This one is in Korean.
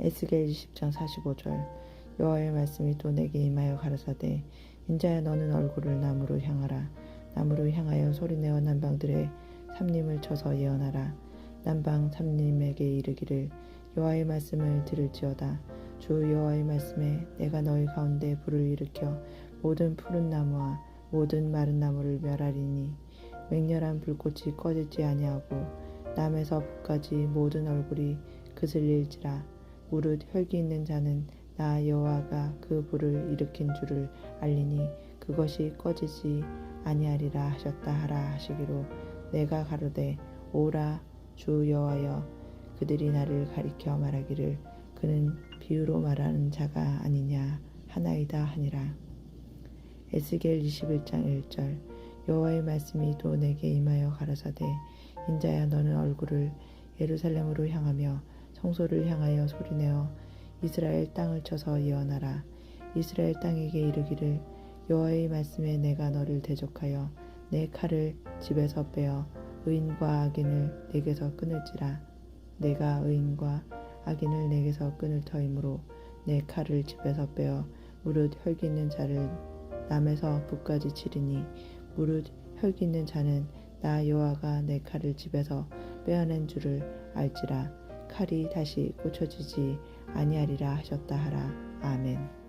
에스겔 20장 45절. 여호와의 말씀이 또 내게 임하여 가라사대 인자야 너는 얼굴을 남으로 향하라. 남으로 향하여 소리내어 남방들의 삼림을 쳐서 예언하라. 남방 삼림에게 이르기를 여호와의 말씀을 들을지어다. 주 여호와의 말씀에 내가 너희 가운데 불을 일으켜 모든 푸른 나무와 모든 마른 나무를 멸하리니 맹렬한 불꽃이 꺼지지 아니하고 남에서 북까지 모든 얼굴이 그슬릴지라 무릇 혈기 있는 자는 나 여호와가 그 불을 일으킨 줄을 알리니 그것이 꺼지지 아니하리라 하셨다 하라 하시기로 내가 가로되 오라 주 여호와여 그들이 나를 가리켜 말하기를 그는 비유로 말하는 자가 아니냐 하나이다 하니라. 에스겔 21장 1절. 여호와의 말씀이 또 내게 임하여 가라사대 인자야 너는 얼굴을 예루살렘으로 향하며 성소를 향하여 소리내어 이스라엘 땅을 쳐서 예언하라. 이스라엘 땅에게 이르기를 여호와의 말씀에 내가 너를 대적하여 내 칼을 집에서 빼어 의인과 악인을 내게서 끊을지라. 내가 의인과 악인을 내게서 끊을 터이므로 내 칼을 집에서 빼어 무릇 혈기 있는 자를 남에서 북까지 치리니 무릇 혈기 있는 자는 나 여호와가 내 칼을 집에서 빼어낸 줄을 알지라 칼이 다시 꽂혀지지 아니하리라 하셨다 하라 아멘.